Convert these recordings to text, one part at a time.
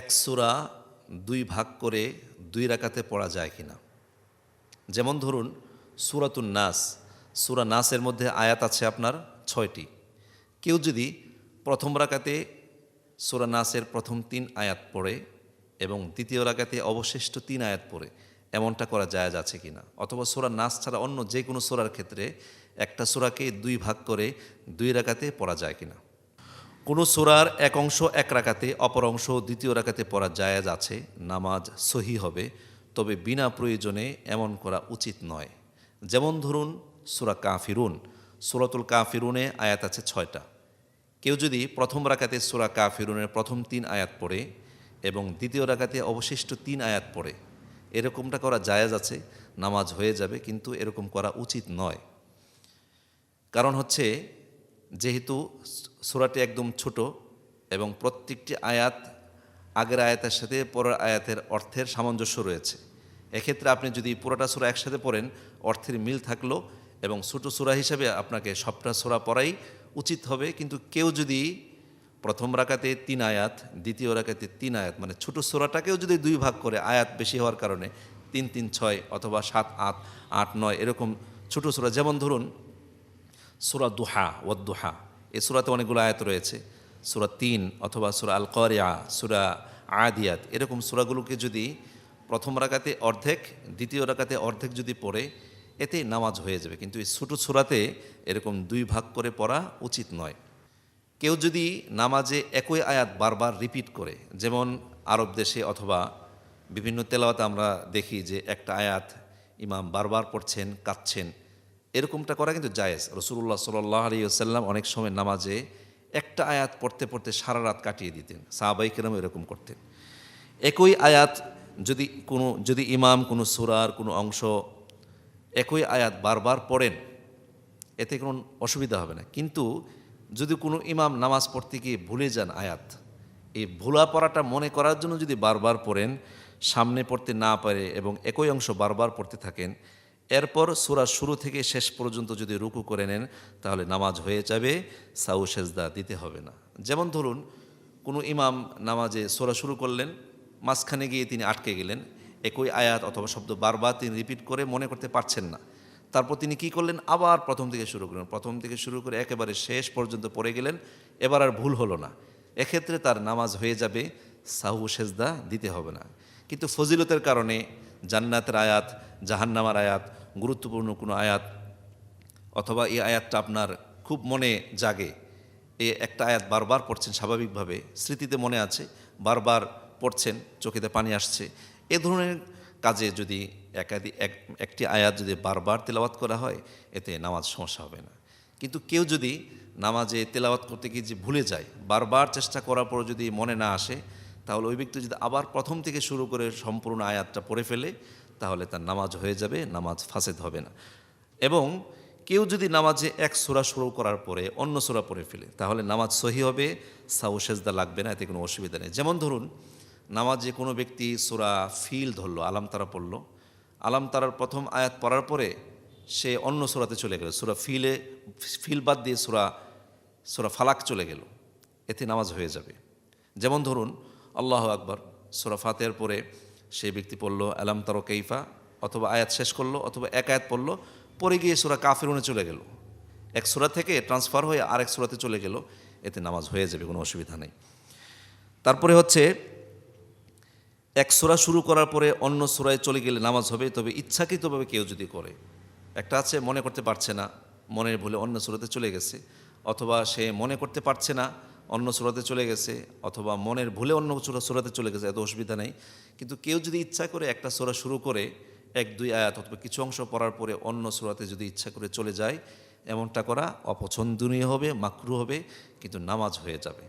এক সুরা দুই ভাগ করে দুই রাকাতে পড়া যায় কিনা। যেমন ধরুন, সুরাতুন নাস। সুরা নাসের মধ্যে আয়াত আছে আপনার ছয়টি। কেউ যদি প্রথম রাকাতে সুরা নাসের প্রথম তিন আয়াত পড়ে এবং দ্বিতীয় রাকাতে অবশিষ্ট তিন আয়াত পড়ে, এমনটা করা জায়েজ আছে কিনা? অথবা সুরা নাস ছাড়া অন্য যে কোনো সুরার ক্ষেত্রে একটা সুরাকে দুই ভাগ করে দুই রাকাতে পড়া যায় কিনা? কোনো সুরার এক অংশ এক রাকাতে, অপর অংশ দ্বিতীয় রাকাতে পড়া জায়াজ আছে, নামাজ সহি হবে, তবে বিনা প্রয়োজনে এমন করা উচিত নয়। যেমন ধরুন সুরা কাফিরুন, সুরাতুল কাফিরুনে আয়াত আছে ছয়টা। কেউ যদি প্রথম রাকাতে সুরা কাফিরুনের প্রথম তিন আয়াত পড়ে এবং দ্বিতীয় রাকাতে অবশিষ্ট তিন আয়াত পড়ে, এরকমটা করা জায়াজ আছে, নামাজ হয়ে যাবে, কিন্তু এরকম করা উচিত নয়। কারণ হচ্ছে, যেহেতু সুরাটি একদম ছোট এবং প্রত্যেকটি আয়াত আগের আয়াতের সাথে পরের আয়াতের অর্থের সামঞ্জস্য রয়েছে। এক্ষেত্রে আপনি যদি পুরোটা সুরা একসাথে পড়েন, অর্থের মিল থাকল এবং ছোটো সুরা হিসাবে আপনাকে সবটা সুরা পড়াই উচিত হবে। কিন্তু কেউ যদি প্রথম রাকাতে তিন আয়াত, দ্বিতীয় রাকাতে তিন আয়াত মানে ছোটো সুরাটাকেও যদি দুই ভাগ করে আয়াত বেশি হওয়ার কারণে তিন তিন, ছয় অথবা সাত, আট আট, নয় এরকম ছোটো সুরা, যেমন ধরুন সুরা দুহা ওয়াদ্দুহা এ সুরাতে অনেকগুলো আয়াত রয়েছে। সুরা তিন অথবা সুরা আল করিয়া সুরা আদিয়াত, এরকম সুরাগুলোকে যদি প্রথম রাকাতে অর্ধেক, দ্বিতীয় রাকাতে অর্ধেক যদি পড়ে, এতে নামাজ হয়ে যাবে। কিন্তু এই ছোটো সুরাতে এরকম দুই ভাগ করে পড়া উচিত নয়। কেউ যদি নামাজে একই আয়াত বারবার রিপিট করে, যেমন আরব দেশে অথবা বিভিন্ন তেলাওয়াতে আমরা দেখি যে একটা আয়াত ইমাম বারবার পড়ছেন, কাঁদছেন এরকমটা করা কিন্তু জায়েজ। রসুল্লাহ সাল্লাহ আলী আসাল্লাম অনেক সময় নামাজে একটা আয়াত পড়তে পড়তে সারা রাত কাটিয়ে দিতেন। সাহাবাই কেরাম এরকম করতেন। একই আয়াত যদি কোনো, যদি ইমাম কোনো সুরার কোনো অংশ একই আয়াত বারবার পড়েন, এতে কোনো অসুবিধা হবে না। কিন্তু যদি কোনো ইমাম নামাজ পড়তে গিয়ে ভুলে যান আয়াত, এই ভুলা পড়াটা মনে করার জন্য যদি বারবার পড়েন, সামনে পড়তে না পারে এবং একই অংশ বারবার পড়তে থাকেন এরপর সুরা শুরু থেকে শেষ পর্যন্ত যদি রুকু করে নেন, তাহলে নামাজ হয়ে যাবে, সাউ সেজদা দিতে হবে না। যেমন ধরুন, কোনো ইমাম নামাজে সোরা শুরু করলেন, মাঝখানে গিয়ে তিনি আটকে গেলেন, একই আয়াত অথবা শব্দ বারবার তিনি রিপিট করে মনে করতে পারছেন না। তারপর তিনি কি করলেন? আবার প্রথম থেকে শুরু করলেন। প্রথম থেকে শুরু করে একেবারে শেষ পর্যন্ত পড়ে গেলেন, এবার আর ভুল হলো না। এক্ষেত্রে তার নামাজ হয়ে যাবে সাহু সেজদা দিতে হবে না। কিন্তু ফজিলতের কারণে জান্নাতের আয়াত, জাহান্নামার আয়াত, গুরুত্বপূর্ণ কোনো আয়াত অথবা এই আয়াতটা আপনার খুব মনে জাগে। এ একটা আয়াত বারবার পড়ছেন স্বাভাবিকভাবে, স্মৃতিতে মনে আছে, বারবার পড়ছেন, চোখেতে পানি আসছে। এ ধরনের কাজে যদি একাধিক একটি আয়াত যদি বারবার তেলাওয়াত করা হয়, এতে নামাজ সমস্যা হবে না। কিন্তু কেউ যদি নামাজে তেলাওয়াত করতে গিয়ে যে ভুলে যায়, বারবার চেষ্টা করার পর যদি মনে না আসে তাহলে ওই ব্যক্তি যদি আবার প্রথম থেকে শুরু করে সম্পূর্ণ আয়াতটা পড়ে ফেলে, তাহলে তার নামাজ হয়ে যাবে, নামাজ ফাসেদ হবে না। এবং কেউ যদি নামাজে এক সুরা শুরু করার পরে অন্য সুরা পড়ে ফেলে, তাহলে নামাজ সহি হবে, সাউ সেজদা লাগবে না, এতে কোনো অসুবিধা নেই। যেমন ধরুন, নামাজে কোনো ব্যক্তি সুরা ফিল ধরলো, আলাম তারা পড়ল, আলাম তারার প্রথম আয়াত পড়ার পরে সে অন্য সুরাতে চলে গেল, সুরা ফিলে, ফিল বাদ দিয়ে সুরা সুরা ফালাক চলে গেল, এতে নামাজ হয়ে যাবে। যেমন ধরুন আল্লাহ আকবর। সুরা ফাতের পরে সেই ব্যক্তি পড়ল, আলাম তারো কেইফা? অথবা আয়াত শেষ করল, অথবা এক আয়াত পড়ল পরে গিয়ে সুরা কাফিরুনে চলে গেল। এক সুরা থেকে ট্রান্সফার হয়ে আরেক সুরাতে চলে গেল। এতে নামাজ হয়ে যাবে, কোনো অসুবিধা নেই। তারপরে হচ্ছে, এক সুরা শুরু করার পরে অন্য সুরায় চলে গেলে নামাজ হবে, তবে ইচ্ছাকৃতভাবে কেউ যদি করে, একটা আছে, মনে করতে পারছে না, মনের ভুলে অন্য সুরাতে চলে গেছে, অথবা সে মনে করতে পারছে না অন্য সুরাতে চলে গেছে, অথবা মনের ভুলে অন্য সুরা সুরাতে চলে গেছে, এত অসুবিধা নেই। কিন্তু কেউ যদি ইচ্ছা করে একটা সুরা শুরু করে, এক, দুই আয়াত অথবা কিছু অংশ পড়ার পরে অন্য সুরাতে যদি ইচ্ছা করে চলে যায়, এমনটা করা অপছন্দনীয় হবে, মাকরু হবে, কিন্তু নামাজ হয়ে যাবে।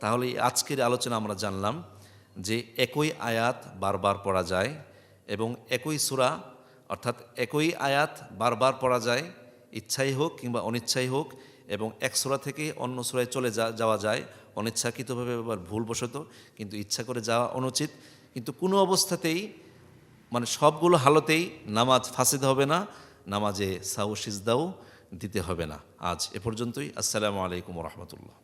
তাহলে আজকের আলোচনা আমরা জানলাম যে একই আয়াত বারবার পড়া যায় এবং একই সুরা, অর্থাৎ একই আয়াত বারবার পড়া যায়, ইচ্ছাই হোক কিংবা অনিচ্ছাই হোক এবং এক সোরা থেকে অন্য সুরায় চলে যাওয়া যায়। অনিচ্ছাকৃতভাবে আবার ভুলবশত, কিন্তু ইচ্ছা করে যাওয়া অনুচিত। কিন্তু কোনো অবস্থাতেই মানে সবগুলো হালতেই নামাজ ফাঁসিতে হবে না, নামাজে সাউ সিজদাও দিতে হবে না। আজ এ পর্যন্তই। আসসালামু আলাইকুম রহমতুল্লাহ।